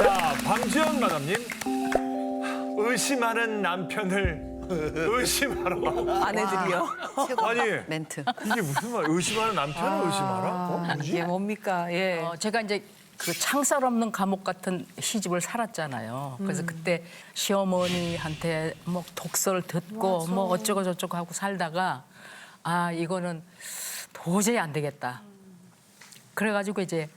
자, 방지연 마담님. 의심하는 남편을 의심하러. 아내들이요. 아니, 멘트. 이게 무슨 말? 의심하는 남편을 의심하라? 어? 이게 뭡니까? 예. 어, 제가 이제 그 창살 없는 감옥 같은 시집을 살았잖아요. 그래서 그때 시어머니한테 뭐 독서를 듣고 뭐 어쩌고 저쩌고 하고 살다가 아 이거는 도저히 안 되겠다. 그래가지고 이제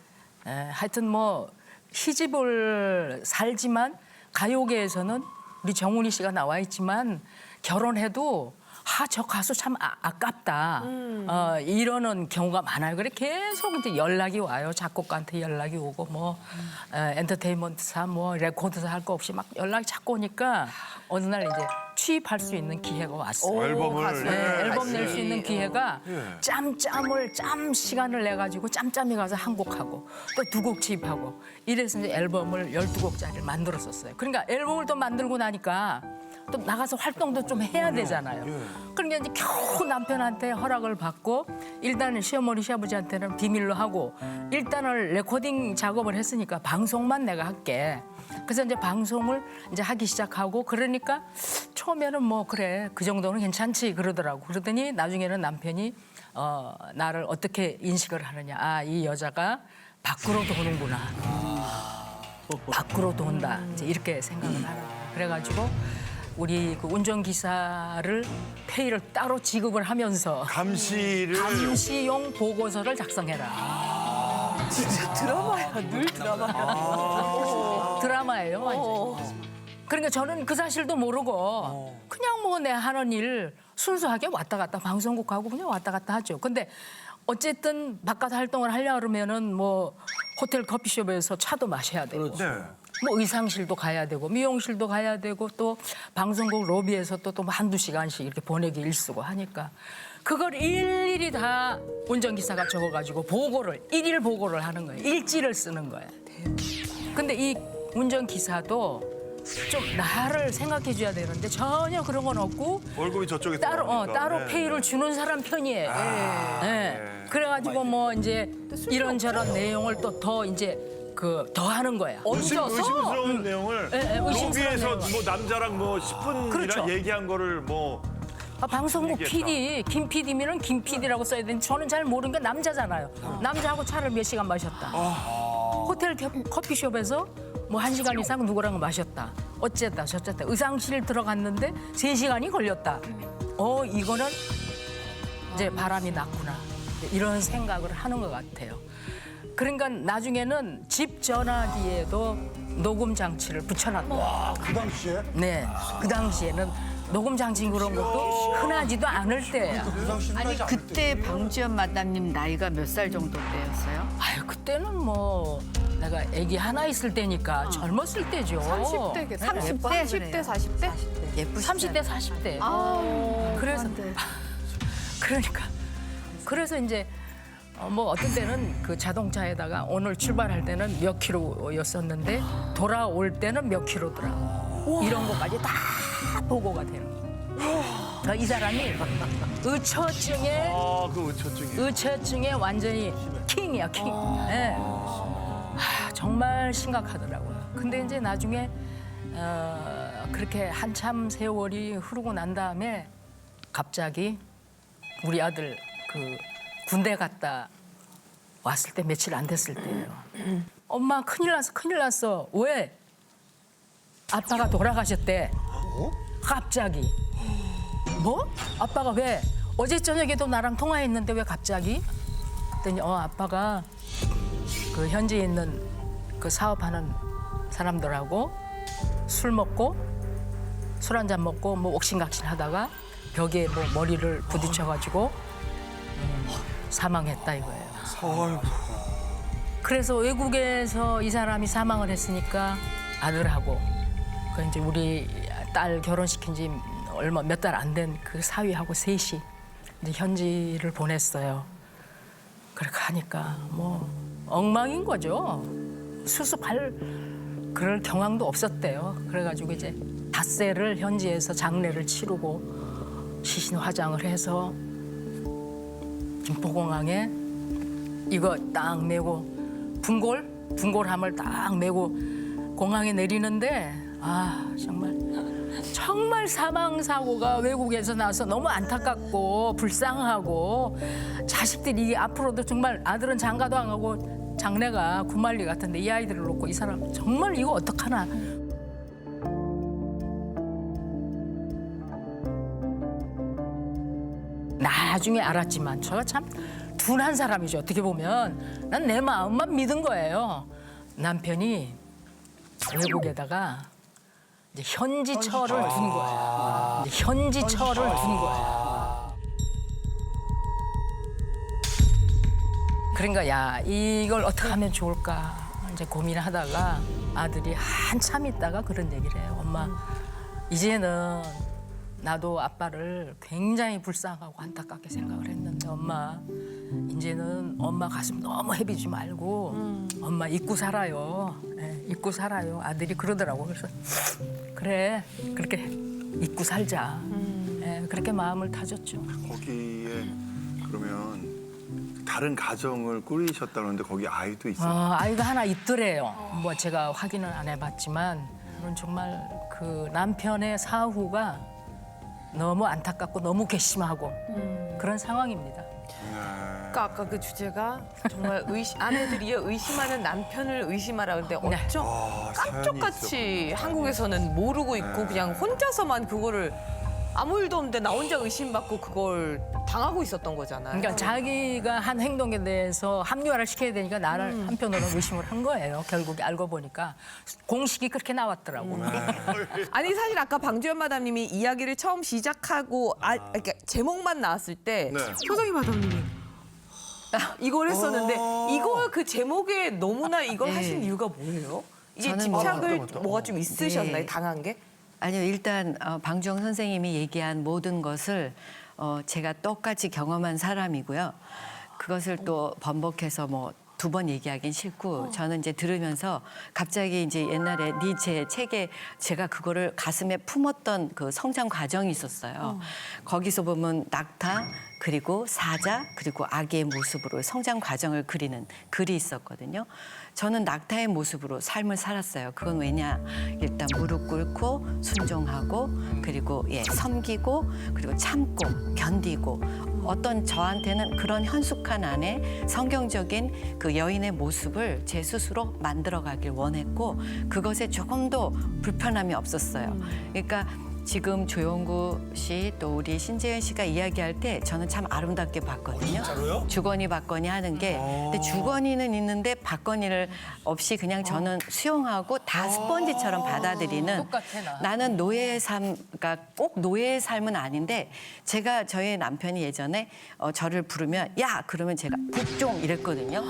에, 하여튼 뭐 시집을 살지만 가요계에서는 우리 정훈이 씨가 나와 있지만 결혼해도 아 저 가수 참 아, 아깝다 어, 이러는 경우가 많아요. 그래 계속 이제 연락이 와요. 작곡가한테 연락이 오고 뭐 에, 엔터테인먼트사 뭐 레코드사 할 거 없이 막 연락이 자꾸 오니까 어느 날 이제 취입할 수 있는 기회가 왔어요. 앨범을. 네, 앨범 낼 수. 있는 기회가 예. 짬짬을 짬 시간을 내 가지고 짬짬이 가서 한 곡 하고 또 두곡 취입하고 이래서 이제 앨범을 12곡짜리를 만들었었어요. 그러니까 앨범을 또 만들고 나니까 또 나가서 활동도 좀 해야 되잖아요. 그러니까 이제 겨우 남편한테 허락을 받고 일단은 시어머니 시아버지한테는 비밀로 하고 일단은 레코딩 작업을 했으니까 방송만 내가 할게. 그래서 이제 방송을 이제 하기 시작하고 그러니까 처음에는 뭐 그래 그 정도는 괜찮지 그러더라고. 그러더니 나중에는 남편이 어 나를 어떻게 인식을 하느냐. 아 이 여자가 밖으로 도는구나. 밖으로 돈다. 이제 이렇게 생각을 하라. 그래가지고 우리 그 운전기사를 페이를 따로 지급을 하면서 감시를. 감시용 보고서를 작성해라. 진짜 드라마야. 늘 드라마야. 드라마예요, 완전. 그러니까 저는 그 사실도 모르고 그냥 뭐 내 하는 일 순수하게 왔다 갔다 방송국하고 그냥 왔다 갔다 하죠. 근데 어쨌든 바깥 활동을 하려 그러면은 뭐 호텔 커피숍에서 차도 마셔야 되고 네. 뭐 의상실도 가야 되고 미용실도 가야 되고 또 방송국 로비에서 또, 또 한두 시간씩 이렇게 보내기 일쓰고 하니까 그걸 일일이 다 운전기사가 적어가지고 보고를 일일 보고를 하는 거예요. 일지를 쓰는 거예요. 근데 이 운전기사도 좀 나를 생각해 줘야 되는데 전혀 그런 건 없고 월급이 저쪽에 따로 어, 들어가니까. 따로 네, 페이를 네. 주는 사람 편이에요. 아, 네. 네. 그래가지고 뭐 이제 이런저런 내용을 또 더 이제 그 더 하는 거야. 의심, 얹어서 의심스러운 내용을 예, 예, 의심스러운 로비에서 내용을. 뭐 남자랑 뭐 10분이나 그렇죠. 얘기한 거를 뭐 아, 방송국 얘기했다. PD, 김 PD면은 김 PD라고 써야 되는데 저는 잘 모르는 게 남자잖아요. 남자하고 차를 몇 시간 마셨다. 호텔 겨- 커피숍에서 뭐 한 시간 이상 누구랑 마셨다. 어쨌다 저쨌다. 의상실 들어갔는데 세 시간이 걸렸다. 어 이거는 이제 바람이 났구나. 이런 생각을 하는 것 같아요. 그러니까 나중에는 집 전화기에도 녹음 장치를 붙여놨다. 그 당시에 네, 그 당시에는 녹음 장치 그런 것도 흔하지도 않을 때예요. 그 당시 아니 그때 방지연 마담님 나이가 몇 살 정도 때였어요? 아유 그때는 뭐 내가 아기 하나 있을 때니까 젊었을 때죠. 30대, 30대, 30대, 40대? 예쁘시죠? 30대 40대. 아, 그래서 그러니까 그래서 이제 어, 뭐 어떤 때는 그 자동차에다가 오늘 출발할 때는 몇 킬로였었는데 돌아올 때는 몇 킬로더라. 이런 것까지 다 보고가 되는 거예요. 그러니까 이 사람이 의처증에 아그 의처증이 의처증에 완전히 킹이야 킹. 예. 아, 정말 심각하더라고요. 근데 이제 나중에 어, 그렇게 한참 세월이 흐르고 난 다음에 갑자기 우리 아들 그 군대 갔다 왔을 때 며칠 안 됐을 때예요. 엄마 큰일 났어 큰일 났어 왜? 아빠가 돌아가셨대. 갑자기. 뭐? 아빠가 왜? 어제 저녁에도 나랑 통화했는데 왜 갑자기? 그랬더니 어 아빠가 그 현지에 있는 그 사업하는 사람들하고 술 먹고 술 한 잔 먹고 뭐 옥신각신 하다가 벽에 뭐 머리를 부딪혀가지고 음, 사망했다 이거예요. 그래서 외국에서 이 사람이 사망을 했으니까 아들하고 그 이제 우리 딸 결혼시킨 지 얼마 몇 달 안 된 그 사위하고 셋이 이제 현지를 보냈어요. 그렇게 하니까 뭐 엉망인 거죠. 수습할 그럴 경황도 없었대요. 그래가지고 이제 닷새를 현지에서 장례를 치르고 시신 화장을 해서 김포공항에 이거 딱 메고 분골 분골함을 딱 메고 공항에 내리는데 아 정말 정말 사망 사고가 외국에서 나서 너무 안타깝고 불쌍하고 자식들이 앞으로도 정말 아들은 장가도 안 가고 장래가 구말리 같은데 이 아이들을 놓고 이 사람 정말 이거 어떡하나 나중에 알았지만 저가 참 둔한 사람이죠. 어떻게 보면 난 내 마음만 믿은 거예요. 남편이 외국에다가 이제 현지처를 둔 거예요. 이제 현지처를 둔 거예요. 그러니까 야 이걸 어떻게 하면 좋을까 이제 고민을 하다가 아들이 한참 있다가 그런 얘기를 해요. 엄마 이제는 나도 아빠를 굉장히 불쌍하고 안타깝게 생각을 했는데 엄마 이제는 엄마 가슴 너무 헤비지 말고 엄마 잊고 살아요. 예, 잊고 살아요. 아들이 그러더라고. 그래서 그래 그렇게 잊고 살자. 예, 그렇게 마음을 다졌죠. 거기에 그러면 다른 가정을 꾸리셨다 그러는데 거기 아이도 있어요? 어, 아이가 하나 있더래요. 뭐 제가 확인은 안 해봤지만 저는 정말 그 남편의 사후가 너무 안타깝고 너무 괘씸하고 그런 상황입니다. 그러니까 아까 그 주제가 정말 의심, 아내들이요 의심하는 남편을 의심하라 근데 네. 어쩜 아, 사연이 깜짝같이 한국에서는 모르고 있고 그냥 혼자서만 그거를 아무 일도 없는데 나 혼자 의심받고 그걸 당하고 있었던 거잖아요. 그러니까 자기가 한 행동에 대해서 합리화를 시켜야 되니까 나를 한편으로는 의심을 한 거예요. 결국에 알고 보니까 공식이 그렇게 나왔더라고. 아니 사실 아까 방주연 마담님이 이야기를 처음 시작하고 아 그러니까 제목만 나왔을 때 네. 소정희 마담님이 이걸 했었는데 이거 그 제목에 너무나 이걸 네. 하신 이유가 뭐예요? 이게 저는 집착을 뭐- 뭐가 좀 있으셨나요? 네. 당한 게? 아니요, 일단 어, 방주영 선생님이 얘기한 모든 것을 어, 제가 똑같이 경험한 사람이고요. 그것을 또 번복해서 뭐 두 번 얘기하긴 싫고 저는 이제 들으면서 갑자기 이제 옛날에 니체 책에 제가 그거를 가슴에 품었던 그 성장 과정이 있었어요. 거기서 보면 낙타 그리고 사자 그리고 아기의 모습으로 성장 과정을 그리는 글이 있었거든요. 저는 낙타의 모습으로 삶을 살았어요. 그건 왜냐? 일단 무릎 꿇고 순종하고 그리고 예, 섬기고 그리고 참고 견디고 어떤 저한테는 그런 현숙한 안에 성경적인 그 여인의 모습을 제 스스로 만들어가길 원했고 그것에 조금 더 불편함이 없었어요. 그러니까 지금 조영구 씨 또 우리 신재현 씨가 이야기할 때 저는 참 아름답게 봤거든요. 주거니 받거니 하는 게 근데 주거니는 있는데 받거니를 없이 그냥 저는 수용하고 다 스펀지처럼 받아들이는 똑같아, 나. 나는 노예의 삶, 그러니까 꼭 노예의 삶은 아닌데 제가 저희 남편이 예전에 어, 저를 부르면 야 그러면 제가 북종 이랬거든요.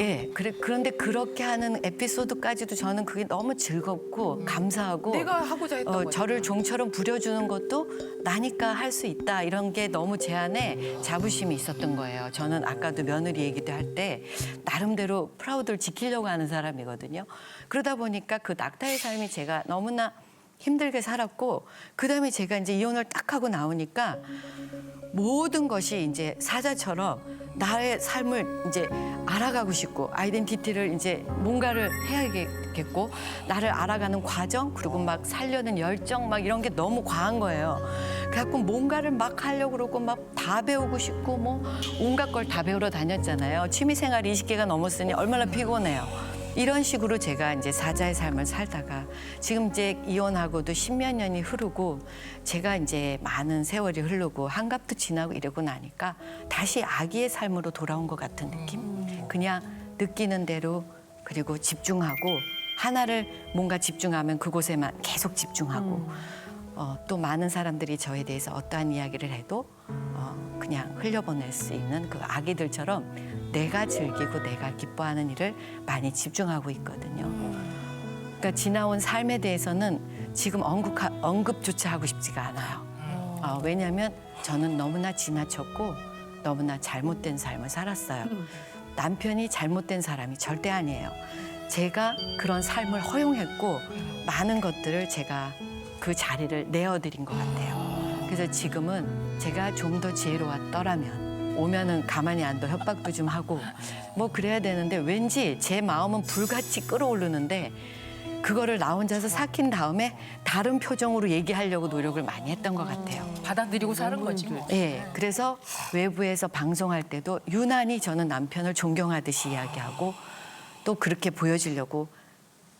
예, 그래, 그런데 그렇게 하는 에피소드까지도 저는 그게 너무 즐겁고 감사하고 내가 하고자 했던 어, 거니까. 저를 종처럼 부려주는 것도 나니까 할 수 있다 이런 게 너무 제 안에 자부심이 있었던 거예요. 저는 아까도 며느리 얘기도 할 때 나름대로 프라우드를 지키려고 하는 사람이거든요. 그러다 보니까 그 낙타의 삶이 제가 너무나 힘들게 살았고 그다음에 제가 이제 이혼을 딱 하고 나오니까 모든 것이 이제 사자처럼 나의 삶을 이제 알아가고 싶고 아이덴티티를 이제 뭔가를 해야겠고 나를 알아가는 과정 그리고 막 살려는 열정 막 이런 게 너무 과한 거예요. 그래갖고 뭔가를 막 하려고 그러고 막 다 배우고 싶고 뭐 온갖 걸 다 배우러 다녔잖아요. 취미 생활 20개가 넘었으니 얼마나 피곤해요. 이런 식으로 제가 이제 사자의 삶을 살다가 지금 이제 이혼하고도 십몇 년이 흐르고 제가 이제 많은 세월이 흐르고 한갑도 지나고 이러고 나니까 다시 아기의 삶으로 돌아온 것 같은 느낌? 그냥 느끼는 대로 그리고 집중하고 하나를 뭔가 집중하면 그곳에만 계속 집중하고 어, 또 많은 사람들이 저에 대해서 어떠한 이야기를 해도 어, 그냥 흘려보낼 수 있는 그 아기들처럼 내가 즐기고 내가 기뻐하는 일을 많이 집중하고 있거든요. 그러니까 지나온 삶에 대해서는 지금 언급, 언급조차 하고 싶지가 않아요. 어, 왜냐하면 저는 너무나 지나쳤고 너무나 잘못된 삶을 살았어요. 남편이 잘못된 사람이 절대 아니에요. 제가 그런 삶을 허용했고 많은 것들을 제가 그 자리를 내어드린 것 같아요. 그래서 지금은 제가 좀 더 지혜로웠더라면 오면은 가만히 안 둬 협박도 좀 하고 뭐 그래야 되는데 왠지 제 마음은 불같이 끓어오르는데 그거를 나 혼자서 삭힌 다음에 다른 표정으로 얘기하려고 노력을 많이 했던 것 같아요. 받아들이고 사는 거지. 뭐. 예, 그래서 외부에서 방송할 때도 유난히 저는 남편을 존경하듯이 이야기하고 또 그렇게 보여지려고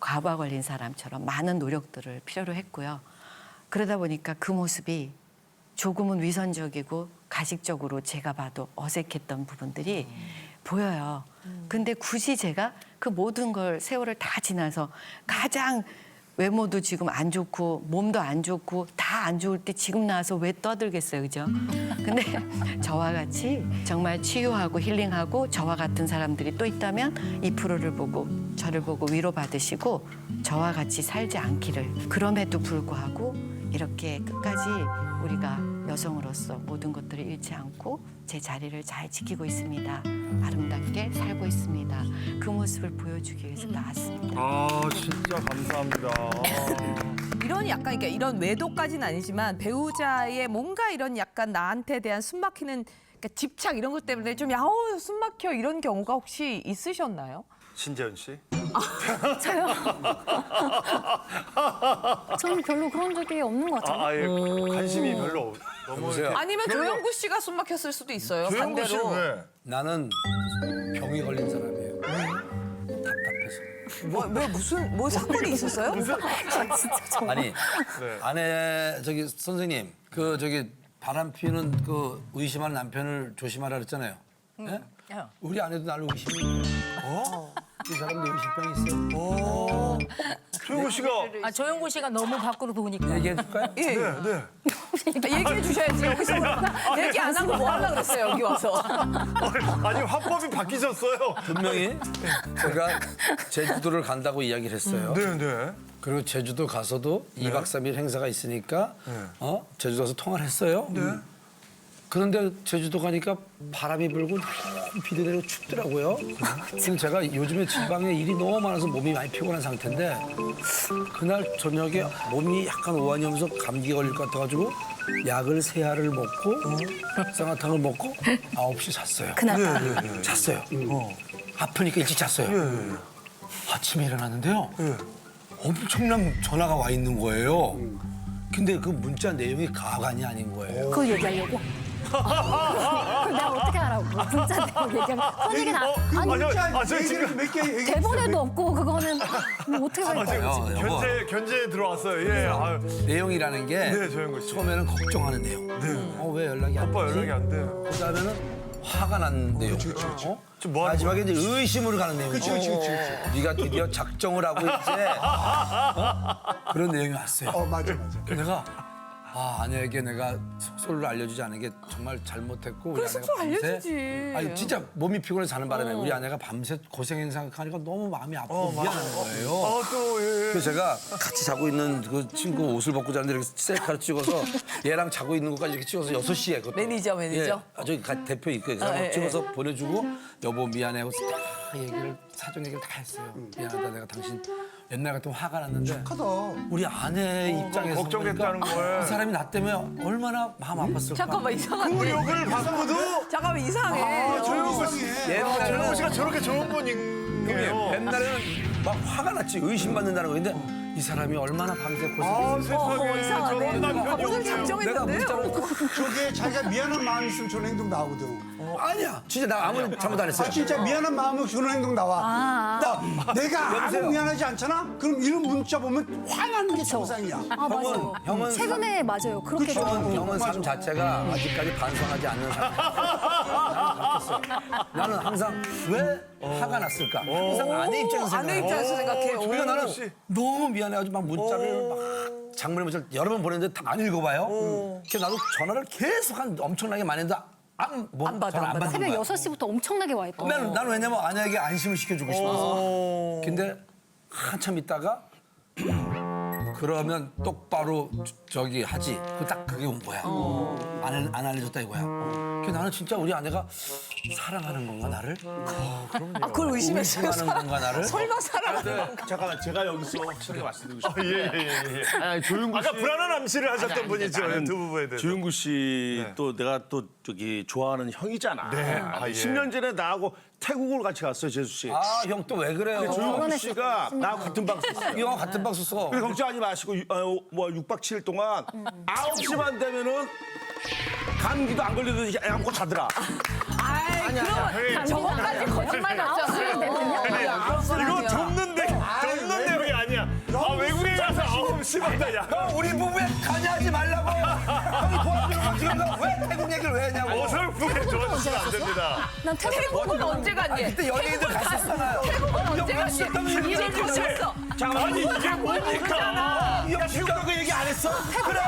과부하 걸린 사람처럼 많은 노력들을 필요로 했고요. 그러다 보니까 그 모습이 조금은 위선적이고 가식적으로 제가 봐도 어색했던 부분들이 보여요. 근데 굳이 제가 그 모든 걸 세월을 다 지나서 가장 외모도 지금 안 좋고 몸도 안 좋고 다 안 좋을 때 지금 나와서 왜 떠들겠어요, 그죠? 근데 저와 같이 정말 치유하고 힐링하고 저와 같은 사람들이 또 있다면 이 프로를 보고 저를 보고 위로받으시고 저와 같이 살지 않기를 그럼에도 불구하고 이렇게 끝까지 우리가 여성으로서 모든 것들을 잃지 않고 제 자리를 잘 지키고 있습니다. 아름답게 살고 있습니다. 그 모습을 보여주기 위해서 나왔습니다. 아 진짜 감사합니다. 이런 약간 그러니까 이런 외도까지는 아니지만 배우자의 뭔가 이런 약간 나한테 대한 숨막히는 그러니까 집착 이런 것 때문에 좀 야호 숨막혀 이런 경우가 혹시 있으셨나요? 신재현 씨. 저요? 저는 별로 그런 적이 없는 것 같아요. 아, 아예 관심이 별로 없- 너무? 이렇게 아니면 조영구 씨가 숨막혔을 수도 있어요. 조영구 씨는 반대로. 왜? 나는 병이 걸린 사람이에요. 답답해서. 뭐, 왜 무슨 뭐 사건이 있었어요? 아니 네. 아내 저기 선생님 그 저기 바람 피는 그 의심하는 남편을 조심하라 그랬잖아요. 예? 어. 우리 아내도 나를 의심해. 어? 이 사람도 의심병 있어. 조영구 씨가 아 조영구 씨가 너무 밖으로 도니까. 얘기해 줄까요? 예. 네, 네. 아, 얘기해 주셔야지 여기서 얘기 안 하고 뭐 하려고 그랬어요 여기 와서. 아니 화법이 바뀌셨어요. 분명히 제가 제주도를 간다고 이야기를 했어요. 네, 네. 그리고 제주도 가서도 이 2박 3일 행사가 있으니까 어? 제주도 가서 통화를 했어요. 그런데 제주도 가니까 바람이 불고 비도 내리고 춥더라고요. 근데 제가 요즘에 지방에 일이 너무 많아서 몸이 많이 피곤한 상태인데 그날 저녁에 몸이 약간 오한이 오면서 감기 걸릴 것 같아가지고 약을 세 알을 먹고 쌍화탕을 먹고 9시 잤어요. 그날 네, 밤. 잤어요. 아프니까 일찍 잤어요. 아침에 일어났는데요. 엄청난 전화가 와 있는 거예요. 근데 그 문자 내용이 가관이 아닌 거예요. 그거 얘기하려고? 그걸 내가 어떻게 알아? 문자 내용 얘기하면 얘기 나 어, 그, 아니 아니요, 아, 저 지금 대본에도 없고 그거는 뭐 어떻게 할 거야? 어, 여보, 견제 견제 들어왔어요. 예. 아유. 내용이라는 게 네, 조영구 씨. 처음에는 걱정하는 내용. 어, 왜 연락이 안 오빠 되지? 연락이 안 돼요. 그다음에는 화가 난 내용. 어? 지금 뭐 하는 마지막에 이제 의심으로 가는 내용. 그렇지, 그렇지, 그렇지. 네가 드디어 작정을 하고 이제 어? 그런 내용이 왔어요. 어 맞아 맞아. 내가 아 아내에게 내가 숙소를 알려주지 않은 게 정말 잘못했고 우리 그래, 아내가 숙소 밤새- 알려주지. 아니 진짜 몸이 피곤해서 자는 바람에 우리 아내가 밤새 고생한 생각하니까 너무 마음이 아프고 미안한 거예요. 아, 또 예. 그래서 제가 같이 자고 있는 그 친구 옷을 벗고 자는데 이렇게 셀카를 찍어서 얘랑 자고 있는 것까지 이렇게 찍어서 여섯 시에 그것도. 매니저, 매니저? 예, 아, 저기 가- 대표 있고 그 아, 예, 찍어서 보내주고 여보 미안해 하고 다 얘기를 사정 얘기를 다 했어요. 미안하다 내가 당신 옛날 같으면 화가 났는데 하다. 우리 아내 입장에서 걱정했다는 보니까 거예요. 이 사람이 나 때문에 얼마나 마음 아팠을까. 잠깐만 이상한데. 그 욕을 받고도 잠깐만 이상해. 아, 조영구 씨. 아, 조영구 씨가 저렇게 좋은 분이에요. 옛날에는 막 화가 났지 의심받는다는 거 근데 이 사람이 얼마나 밤새 아, 고생했어. 세상에 어, 이상하네. 저런 남편이 오늘 없네요. 내가 작정했는데요. 문자로 저게 자기가 미안한 마음 있으면 저런 행동 나오거든. 아니야 진짜 나 아무 잘못 안 했어요. 아 진짜 미안한 마음은 저런 행동 나와. 나, 내가 여보세요? 아무 미안하지 않잖아? 그럼 이런 문자 보면 화나는 게 정상이야. 아 맞아요. 형은 최근에 맞아요. 그렇게 그쵸. 되더라고요. 형은 삶 자체가 아직까지 반성하지 않는 사람. 나는 항상 왜 화가 났을까? 항상 아내 입장에서 생각해. 아내 입장에서 생각해. 오, 그러니까 나는 씨. 너무 미안해가지고 막 문자를 막 장문의 문자를 여러 번 보냈는데 다 안 읽어봐요. 그래서 나도 전화를 계속 한 엄청나게 많이 했는데 안, 뭐, 안 받아, 안안 받아. 새벽 거야. 6시부터 엄청나게 와 있고. 나는, 나는 왜냐면 아내에게 안심을 시켜주고 싶어서. 근데 한참 있다가 그러면 똑바로 저- 저기 하지. 그딱 그게 온 거야. 안, 알- 안 알려줬다 이거야. 그 나는 진짜 우리 아내가 사랑하는 건가 나를? 아, 그걸 의심했어요. 의심하는 건가 나를? 설마 사랑하는 건가? 잠깐만 제가 여기서 제가 말씀드리고 싶어요. 예예예 예, 아니, 조용구 씨. 아까 불안한 암시를 하셨던 아니, 분이죠. 두 부부에 대해서. 조용구 씨 네. 또 내가 또 저기 좋아하는 형이잖아. 네. 아, 예. 10년 전에 나하고 태국을 같이 갔어요, 재수 씨. 아 형 또 왜 그래요? 조용구 씨가 나하고 같은 방 썼어요. 이 형아 같은 방 썼어. 그래서 걱정하지 마시고 유- 어, 뭐 6박 7일 동안 아홉 시만 되면은 감기도 안 걸리듯이 안고 자더라. 아이, 그럼 저거까지 거짓말 같잖아요. 이거 접는데 접는 내용이 아니야. 아 외국에 가서 아홉 시 반다 야. 형 우리 부부에 관여하지 말 왜 태국 얘기를 왜 했냐고. 어설프게 도와주시면 안 됩니다. 난 태국 태국은 언제 갔니? 그때 연예인들 갔었잖아요. 태국은 언제 갔니? 이제 가셨어. 아니 이게 뭡니까? 형 태국 그 얘기 안 했어? 그래.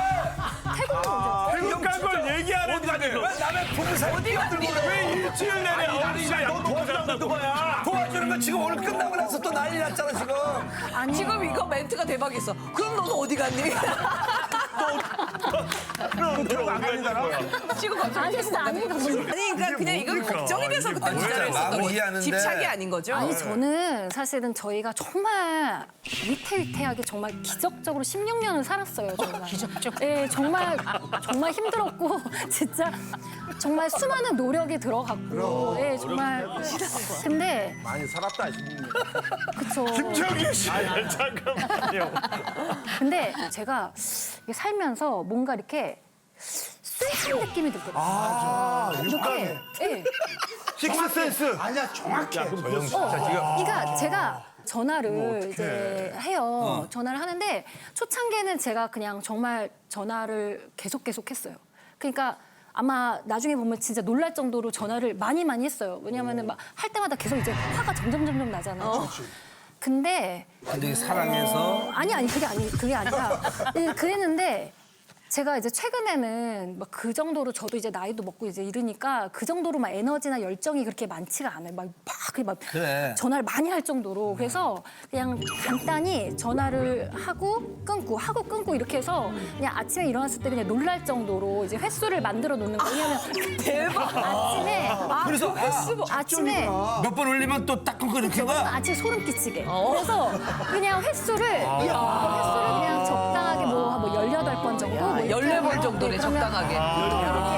태국 간걸 얘기 안 했는데 왜 남의 부부 사이 뛰어들고? 왜 일주일 내내 안 먹고 잔다고 거야? 도와주는 거 지금 오늘 끝나고 나서 또 난리 났잖아 지금. 지금 이거 멘트가 대박이었어. 그럼 너는 어디 갔니? 태국 안 간다는 거야. 지금 갑자기 아니 아닌 거 아니 그러니까 그냥 이건 걱정이 돼서 그때 마음 했었던 이해하는데. 집착이 아닌 거죠? 아니 저는 사실은 저희가 정말 위태위태하게 정말 기적적으로 16년을 살았어요 정말 기적적 예 정말 정말 힘들었고 진짜 정말 수많은 노력이 들어갔고 예 정말 근데 많이 살았다. 지금. 그쵸 김정희 씨 잠깐만요. 근데 제가 이게 살면서 뭔가 이렇게 쎄한 느낌이 들거든요 아, 이렇게 예 식스 센스. 아니야 정확해. 어, 그러니까 제가 전화를 이제 해요. 전화를 하는데 초창기에는 제가 그냥 정말 전화를 계속 계속 했어요. 그러니까 아마 나중에 보면 진짜 놀랄 정도로 전화를 많이 많이 했어요. 왜냐하면은 막 할 때마다 계속 이제 화가 점점 점점 나잖아요. 근데 근데 사랑해서? 아니 아니 그게 아니 그게 아니라. 예, 그랬는데 제가 이제 최근에는 막 그 정도로 저도 이제 나이도 먹고 이제 이러니까 그 정도로 막 에너지나 열정이 그렇게 많지가 않아요. 막, 막, 막 그래. 전화를 많이 할 정도로 그래서 그냥 간단히 전화를 하고 끊고 하고 끊고 이렇게 해서 그냥 아침에 일어났을 때 그냥 놀랄 정도로 이제 횟수를 만들어 놓는 거예요. 왜냐면 대박 아침에 그래서 아, 아침에 몇번 울리면 또 딱 끊고 이렇게 거야. 아침 소름 끼치게. 그래서 그냥 횟수를 횟수를 그냥 14번 정도네, 그러면 적당하게. 보통 이렇게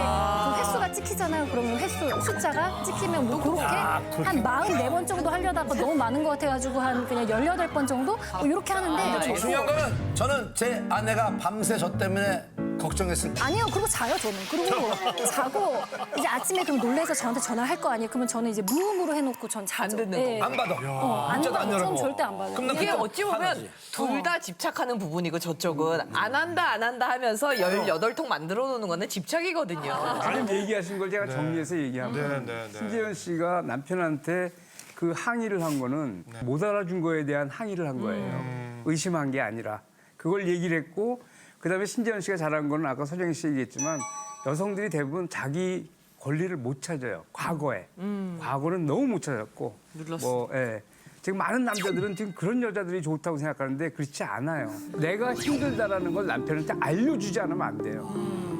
그 횟수가 찍히잖아요. 그러면 횟수 숫자가 찍히면 뭐 그렇게 한 44번 정도 하려다가 너무 많은 것 같아가지고 한 그냥 18번 정도 뭐 이렇게 하는데 중요한 거는 저는 제 아내가 밤새 저 때문에 걱정했을 때 아니요, 그리고 자요, 저는. 그리고 자고 이제 아침에 그럼 놀래서 저한테 전화를 할거 아니에요. 그러면 저는 이제 무음으로 해놓고 전 자죠. 듣는 예. 안 받아. 어, 안 문자도 안 받아요. 전 열고. 절대 안 받아요. 그럼 나 이게 그때 어찌 보면 화나지. 둘다 집착하는 부분이고 저쪽은 안 한다 안 한다 하면서 18통 만들어 놓는 거는 집착이거든요. 지금 얘기하신 걸 제가 정리해서 얘기하면 네, 네, 네. 신재현 씨가 남편한테 그 항의를 한 거는 못 알아준 거에 대한 항의를 한 거예요. 의심한 게 아니라 그걸 얘기를 했고 그다음에 신재현 씨가 잘한 거는 아까 서정희 씨 얘기했지만 여성들이 대부분 자기 권리를 못 찾아요. 과거에 과거는 너무 못 찾았고 뭐 예. 지금 많은 남자들은 지금 그런 여자들이 좋다고 생각하는데 그렇지 않아요. 내가 힘들다라는 걸 남편한테 알려주지 않으면 안 돼요.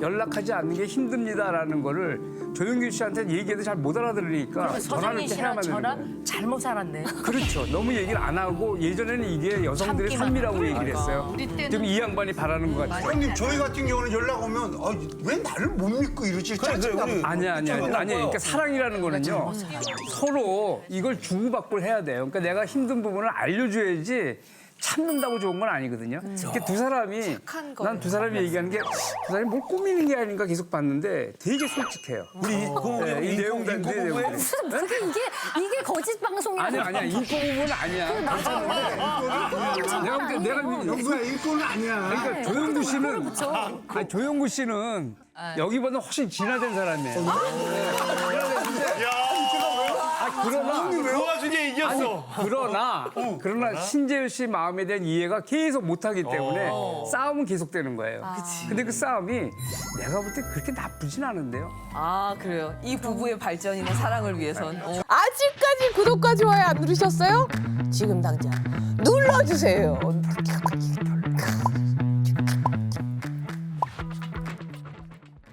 연락하지 않는 게 힘듭니다라는 거를 조영규 씨한테 얘기해도 잘 못 알아들으니까 전화를 서정희 또 씨랑 해야만 되는 거예요. 저랑 잘못 살았네. 그렇죠. 너무 얘기를 안 하고 예전에는 이게 여성들의 참기만. 삶이라고 얘기를 했어요. 지금 이 양반이 바라는 것 같아요. 형님 저희 같은 경우는 연락 오면 어, 왜 나를 못 믿고 이러지? 짜증나. 아니야, 아니야, 아니야. 아니, 그러니까 사랑이라는 거는요. 서로 이걸 주고받고 해야 돼요. 그러니까 내가 힘든 부분을 알려줘야지 참는다고 좋은 건 아니거든요. 그러니까 두 사람이 난 두 사람이 얘기하는 게 두 사람이 뭘 꾸미는 게 아닌가 계속 봤는데 되게 솔직해요. 우리 네, 이 내용들 내 내용들. 무슨 그게 이게 이게 거짓 방송이야. 아니야, 아니야. 인포 부분은 아니야. 내가 볼 때 내가 영수야 일꾼은 아니야. 그러니까 조영구 씨는 아니, 조영구 씨는 여기보다 훨씬 진화된 사람이에요. 아, 그러나 그와 중에 이겼어. 그러나 그러나 신재율 씨 마음에 대한 이해가 계속 못하기 때문에 싸움은 계속되는 거예요. 근데 그 싸움이 내가 볼 때 그렇게 나쁘진 않은데요. 아 그래요. 이 부부의 발전이나 사랑을 위해선 어. 아직까지 구독과 좋아요 안 누르셨어요? 지금 당장 눌러주세요.